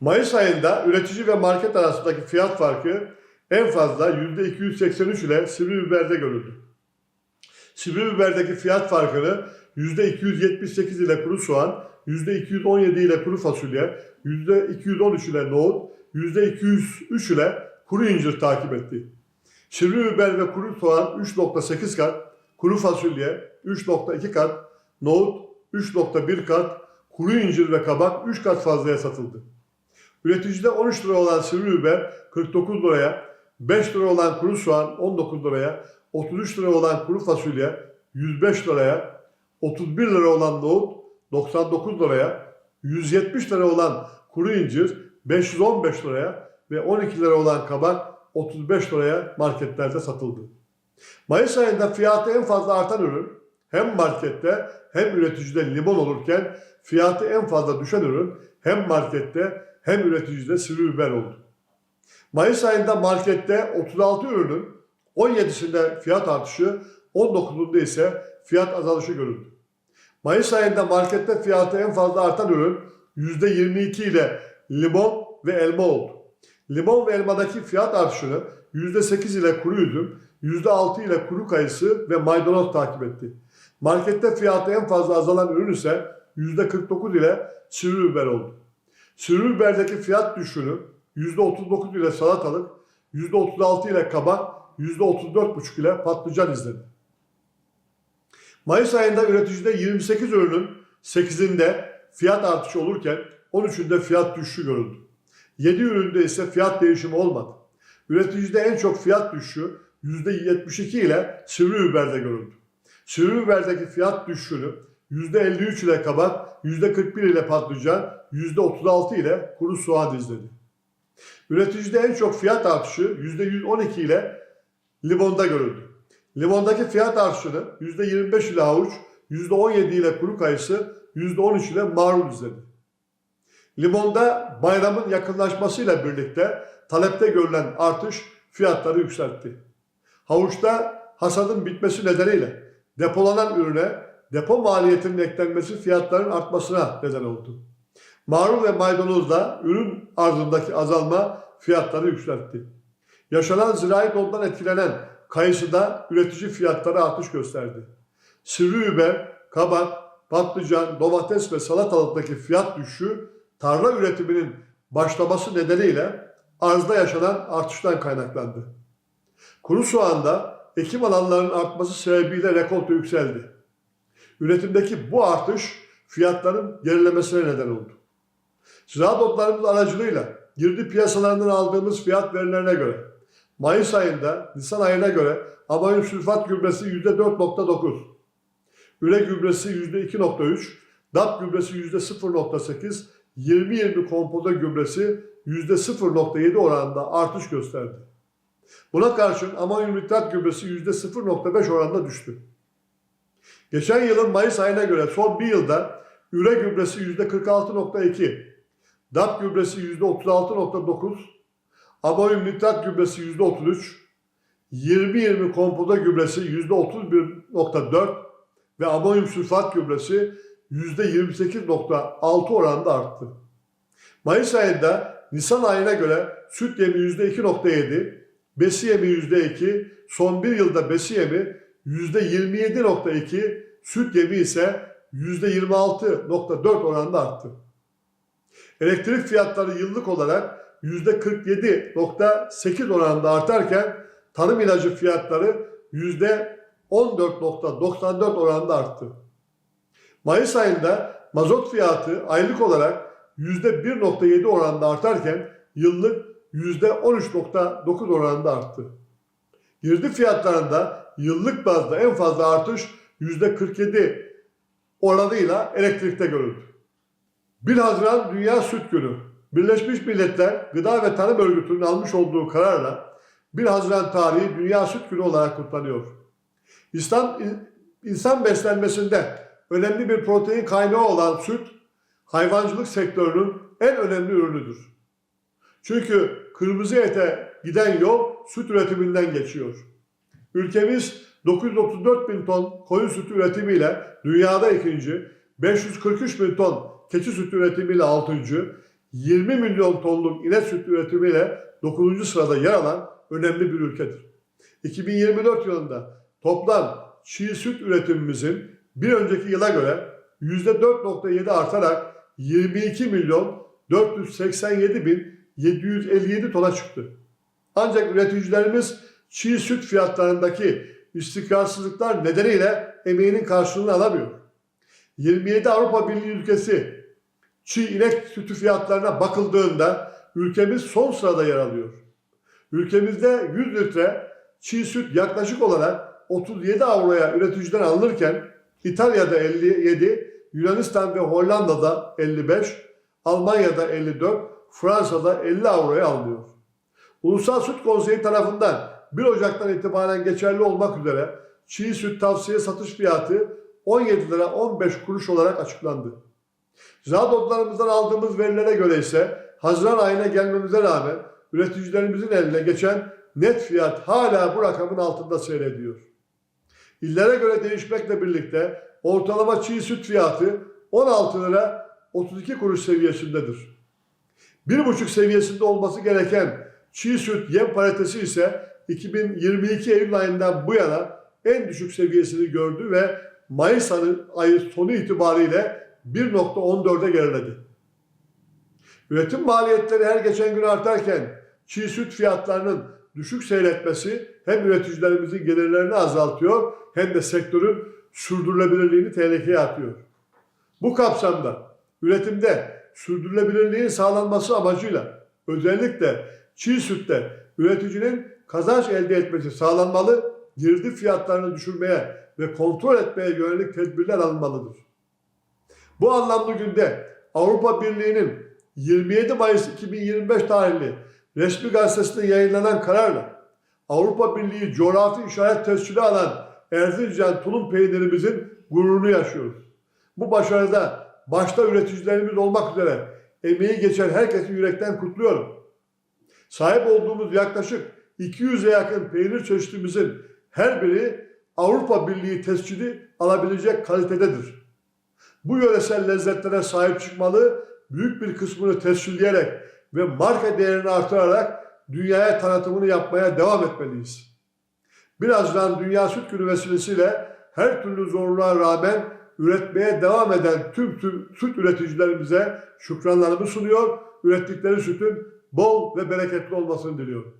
Mayıs ayında üretici ve market arasındaki fiyat farkı en fazla %283 ile sivri biberde görüldü. Sivri biberdeki fiyat farkını %278 ile kuru soğan, %217 ile kuru fasulye, %213 ile nohut, %203 ile kuru incir takip etti. Sivri biber ve kuru soğan 3.8 kat, kuru fasulye 3.2 kat, nohut 3.1 kat, kuru incir ve kabak 3 kat fazlaya satıldı. Üreticide 13 lira olan sivri biber 49 liraya, 5 lira olan kuru soğan 19 liraya, 33 lira olan kuru fasulye 105 liraya, 31 lira olan nohut 99 liraya, 170 lira olan kuru incir 515 liraya ve 12 lira olan kabak 35 liraya marketlerde satıldı. Mayıs ayında fiyatı en fazla artan ürün hem markette hem üreticide limon olurken fiyatı en fazla düşen ürün hem markette hem üreticide sivri biber oldu. Mayıs ayında markette 36 ürünün 17'sinde fiyat artışı, 19'unda ise fiyat azalışı görüldü. Mayıs ayında markette fiyatı en fazla artan ürün %22 ile limon ve elma oldu. Limon ve elmadaki fiyat artışını %8 ile kuru üzüm, %6 ile kuru kayısı ve maydanoz takip etti. Markette fiyatı en fazla azalan ürün ise %49 ile sivri biber oldu. Sivri biberdeki fiyat düşüşünü %39 ile salatalık, %36 ile kabak, %34,5 ile patlıcan izledi. Mayıs ayında üreticide 28 ürünün 8'inde fiyat artışı olurken 13'ünde fiyat düşüşü görüldü. 7 üründe ise fiyat değişimi olmadı. Üreticide en çok fiyat düşüşü %72 ile sivri biberde görüldü. Sivri biberdeki fiyat düşüşünü %53 ile kabak, %41 ile patlıcan, %36 ile kuru soğan izledi. Üreticide en çok fiyat artışı %112 ile limonda görüldü. Limondaki fiyat artışını %25 ile havuç, %17 ile kuru kayısı, %13 ile marul izledi. Limonda bayramın yakınlaşmasıyla birlikte talepte görülen artış fiyatları yükseltti. Havuçta hasadın bitmesi nedeniyle depolanan ürüne depo maliyetinin eklenmesi fiyatların artmasına neden oldu. Marul ve maydanozda ürün arzındaki azalma fiyatları yükseltti. Yaşanan zirai dondan etkilenen kayısıda üretici fiyatları artış gösterdi. Sivri biber, kabak, patlıcan, domates ve salatalıktaki fiyat düşüşü tarla üretiminin başlaması nedeniyle arzda yaşanan artıştan kaynaklandı. Kuru soğanda ekim alanlarının artması sebebiyle rekolte yükseldi. Üretimdeki bu artış fiyatların gerilemesine neden oldu. Ziraat otlarımız aracılığıyla girdi piyasalarından aldığımız fiyat verilerine göre Mayıs ayında Nisan ayına göre amonyum sülfat gübresi %4.9, üre gübresi %2.3, DAP gübresi %0.8, 20-20 kompoza gübresi %0.7 oranında artış gösterdi. Buna karşın amonyum nitrat gübresi %0.5 oranında düştü. Geçen yılın Mayıs ayına göre son bir yılda üre gübresi %46.2, DAP gübresi %36.9, amonyum nitrat gübresi %33, 20-20 kompoza gübresi %31.4 ve amonyum sülfat gübresi %28.6 oranında arttı. Mayıs ayında Nisan ayına göre süt yemi %2.7, besi yemi %2, son bir yılda besi yemi %27.2, süt yemi ise %26.4 oranında arttı. Elektrik fiyatları yıllık olarak %47.8 oranında artarken tarım ilacı fiyatları %14.94 oranında arttı. Mayıs ayında mazot fiyatı aylık olarak %1.7 oranında artarken yıllık %13.9 oranında arttı. Girdi fiyatlarında yıllık bazda en fazla artış %47 oranıyla elektrikte görüldü. 1 Haziran Dünya Süt Günü. Birleşmiş Milletler Gıda ve Tarım Örgütü'nün almış olduğu kararla 1 Haziran tarihi Dünya Süt Günü olarak kutlanıyor. İnsan, insan beslenmesinde önemli bir protein kaynağı olan süt, hayvancılık sektörünün en önemli ürünüdür. Çünkü kırmızı ete giden yol süt üretiminden geçiyor. Ülkemiz 934 bin ton koyun sütü üretimiyle dünyada ikinci, 543 bin ton keçi sütü üretimiyle altıncı, 20 milyon tonluk inek sütü üretimiyle 9. sırada yer alan önemli bir ülkedir. 2024 yılında toplam çiğ süt üretimimizin bir önceki yıla göre %4.7 artarak 22 milyon 487 bin 757 tona çıktı. Ancak üreticilerimiz çiğ süt fiyatlarındaki istikrarsızlıklar nedeniyle emeğinin karşılığını alamıyor. 27 Avrupa Birliği ülkesi çiğ inek sütü fiyatlarına bakıldığında ülkemiz son sırada yer alıyor. Ülkemizde 100 litre çiğ süt yaklaşık olarak 37 avroya üreticiden alınırken İtalya'da 57, Yunanistan ve Hollanda'da 55, Almanya'da 54, Fransa'da 50 avroya alınıyor. Ulusal Süt Konseyi tarafından 1 Ocak'tan itibaren geçerli olmak üzere çiğ süt tavsiye satış fiyatı 17 lira 15 kuruş olarak açıklandı. Zadotlarımızdan aldığımız verilere göre ise Haziran ayına gelmemize rağmen üreticilerimizin eline geçen net fiyat hala bu rakamın altında seyrediyor. İllere göre değişmekle birlikte ortalama çiğ süt fiyatı 16 lira 32 kuruş seviyesindedir. 1,5 seviyesinde olması gereken çiğ süt yem paritesi ise 2022 Eylül ayından bu yana en düşük seviyesini gördü ve Mayıs ayı sonu itibariyle 1.14'e geriledi. Üretim maliyetleri her geçen gün artarken çiğ süt fiyatlarının düşük seyretmesi hem üreticilerimizin gelirlerini azaltıyor hem de sektörün sürdürülebilirliğini tehlikeye atıyor. Bu kapsamda üretimde sürdürülebilirliğin sağlanması amacıyla özellikle çiğ sütte üreticinin kazanç elde etmesi sağlanmalı, girdi fiyatlarını düşürmeye ve kontrol etmeye yönelik tedbirler alınmalıdır. Bu anlamda günde Avrupa Birliği'nin 27 Mayıs 2025 tarihli resmi gazetesinde yayınlanan kararla Avrupa Birliği coğrafi işaret tescili alan Erzincan tulum peynirimizin gururunu yaşıyoruz. Bu başarıda başta üreticilerimiz olmak üzere emeği geçen herkesi yürekten kutluyorum. Sahip olduğumuz yaklaşık 200'e yakın peynir çeşitimizin her biri Avrupa Birliği tescili alabilecek kalitededir. Bu yöresel lezzetlere sahip çıkmalı, büyük bir kısmını tescilleyerek ve marka değerini artırarak dünyaya tanıtımını yapmaya devam etmeliyiz. Birazdan Dünya Süt Günü vesilesiyle her türlü zorluğa rağmen üretmeye devam eden tüm, tüm süt üreticilerimize şükranlarımı sunuyor. Ürettikleri sütün bol ve bereketli olmasını diliyorum.